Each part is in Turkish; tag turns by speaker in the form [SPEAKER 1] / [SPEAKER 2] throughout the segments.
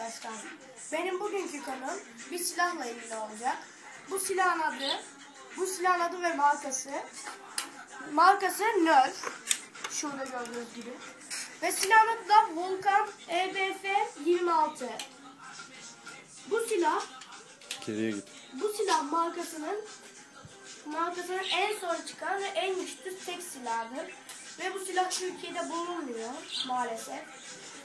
[SPEAKER 1] arkadaşlar. Benim bugünkü konum bir silahla ilgili olacak. Bu silahın adı, bu silahın adı ve markası. Markası Nerf. Şurada gördüğünüz gibi. Ve silahın adı da Volkan EBF 26. Bu silah,
[SPEAKER 2] Geriye git.
[SPEAKER 1] bu silah markasının markasının en son çıkan ve en güçlü tek silahıdır. Ve bu silah Türkiye'de bulunmuyor maalesef.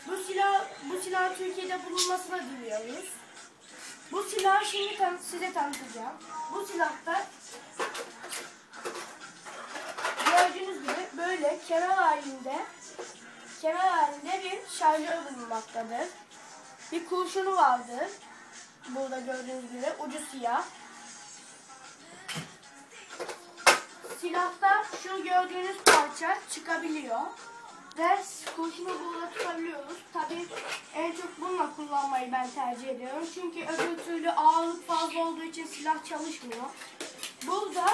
[SPEAKER 1] Bu silah bu silah Türkiye'de bulunmasını diliyoruz. Bu silahı şimdi tan size tanıtacağım. Bu silahta gördüğünüz gibi böyle kenar halinde kenar halinde bir şarjör bulunmaktadır. Bir kurşunu vardır. Burada gördüğünüz gibi ucu siyah. Silahta şu gördüğünüz parça çıkabiliyor. Ve kurşunu burada tutabiliyoruz. Kullanmayı ben tercih ediyorum. Çünkü öbür türlü ağırlık fazla olduğu için silah çalışmıyor. Burada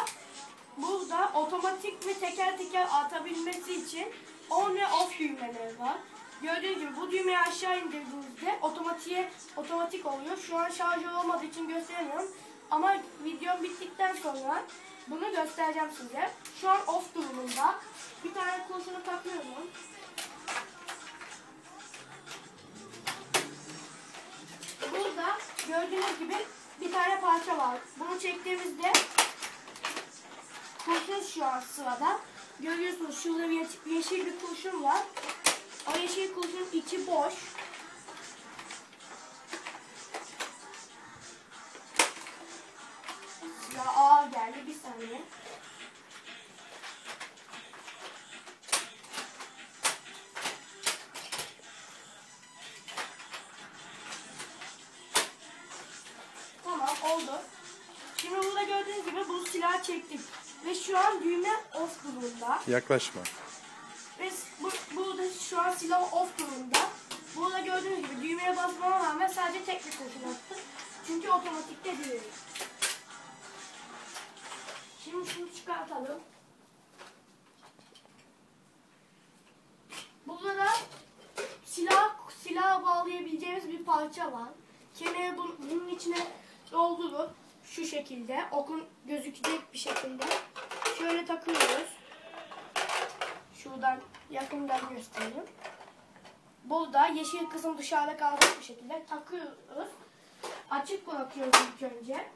[SPEAKER 1] burada otomatik ve teker teker atabilmesi için on ve off düğmeleri var. Gördüğünüz gibi bu düğmeyi aşağı indirdiğinizde otomatiğe otomatik oluyor. Şu an şarjör olmadığı için gösteremiyorum. Ama videom bittikten sonra bunu göstereceğim size. Şu an off durumunda. Bir tane kurşunu takıyorum. Gördüğünüz gibi bir tane parça var. Bunu çektiğimizde kurşun şu an sırada. Görüyorsunuz şurada bir ye- yeşil bir kurşun var. O yeşil kurşun içi boş. Çektik. Ve şu an düğme off durumda.
[SPEAKER 2] Yaklaşma.
[SPEAKER 1] Ve bu, burada şu an silah off durumda. Burada gördüğünüz gibi düğmeye basmama rağmen sadece tek bir kurşun attı. Çünkü otomatikte değil. Şimdi şunu çıkartalım. Burada da silah silah bağlayabileceğimiz bir parça var. Bun- bunun içine doldurup şu şekilde okun gözükecek bir şekilde şöyle takıyoruz. Şuradan yakından göstereyim. Burada yeşil kısım dışarıda kalacak bir şekilde takıyoruz. Açık bırakıyoruz ilk önce.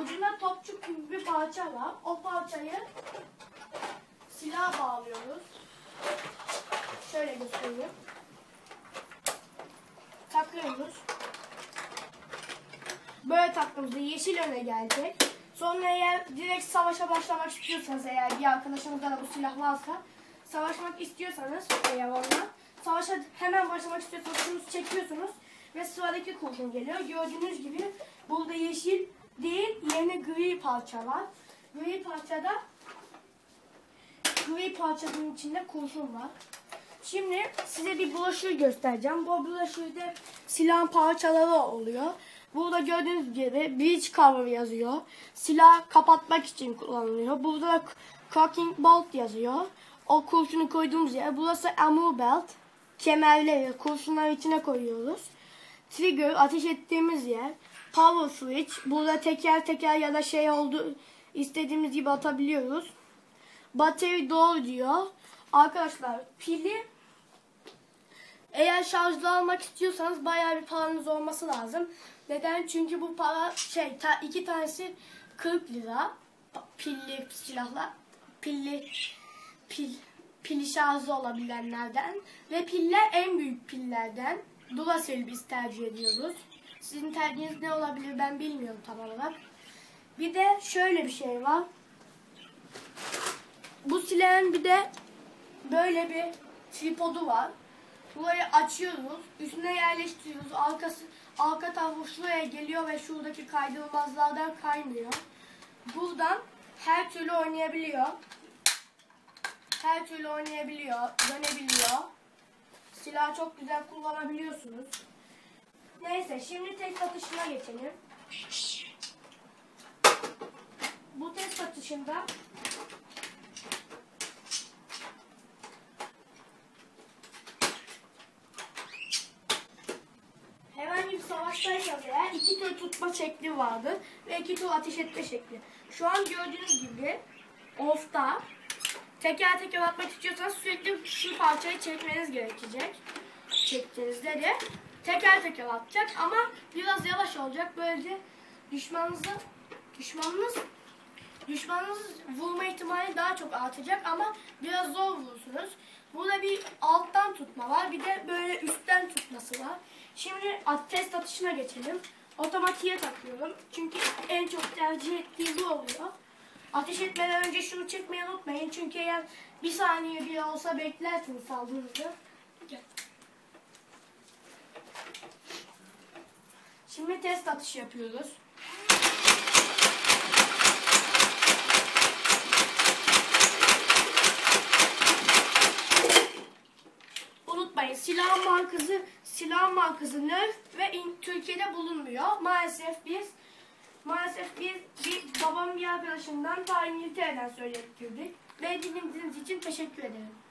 [SPEAKER 1] Ucunda topçuk gibi bir parça var. O parçayı silaha bağlıyoruz. Şöyle göstereyim. Takıyoruz. Böyle taktığımızda yeşil öne gelecek. Sonra eğer direkt savaşa başlamak istiyorsanız eğer bir arkadaşınızda da bu silah varsa savaşmak istiyorsanız eğer onunla savaşa hemen başlamak istiyorsanız şunu çekiyorsunuz ve sıradaki kurşun geliyor. Gördüğünüz gibi burada yeşil değil yerine gri parça var. Gri parçada gri parçanın içinde kurşun var. Şimdi size bir broşür göstereceğim. Bu broşürde silahın parçaları oluyor. Burada gördüğünüz gibi breech cover yazıyor. Silah kapatmak için kullanılıyor. Burada da cocking bolt yazıyor. O kurşunu koyduğumuz yer. Burası ammo belt. Kemerleri kurşunları içine koyuyoruz. Trigger ateş ettiğimiz yer. Power switch. Burada teker teker ya da şey oldu istediğimiz gibi atabiliyoruz. Battery door diyor. Arkadaşlar pili eğer şarjlı almak istiyorsanız bayağı bir paranız olması lazım. Neden? Çünkü bu para şey ta, iki tanesi 40 lira. Pilli silahlar. Pilli pil pili şarjlı olabilenlerden ve piller en büyük pillerden. Duracell biz tercih ediyoruz. Sizin tercihiniz ne olabilir ben bilmiyorum tam olarak. Bir de şöyle bir şey var. Bu silahın bir de böyle bir tripodu var. Burayı açıyoruz, üstüne yerleştiriyoruz. Arkası, arka tarafı şuraya geliyor ve şuradaki kaydırmazlardan kaymıyor. Buradan her türlü oynayabiliyor. Her türlü oynayabiliyor, dönebiliyor. Silahı çok güzel kullanabiliyorsunuz. Neyse şimdi test atışına geçelim. Bu test atışında tür tutma şekli vardır ve iki tür ateş etme şekli. Şu an gördüğünüz gibi off'ta teker teker atmak istiyorsanız sürekli şu parçayı çekmeniz gerekecek. Çektiğinizde de teker teker atacak ama biraz yavaş olacak. Böylece düşmanınızı düşmanınız düşmanınız vurma ihtimali daha çok artacak ama biraz zor vurursunuz. Burada bir alttan tutma var. Bir de böyle üstten tutması var. Şimdi test atışına geçelim. Otomatiğe takıyorum. Çünkü en çok tercih ettiği bu oluyor. Ateş etmeden önce şunu çekmeyi unutmayın. Çünkü eğer bir saniye bile olsa beklersiniz saldırınızı. Gel. Şimdi test atışı yapıyoruz. Unutmayın silah markası silah markası Nerf ve Türkiye'de bulunmuyor. Maalesef biz maalesef biz bir babam bir arkadaşımdan ta İngiltere'den söylettirdik. Ve dinlediğiniz için teşekkür ederim.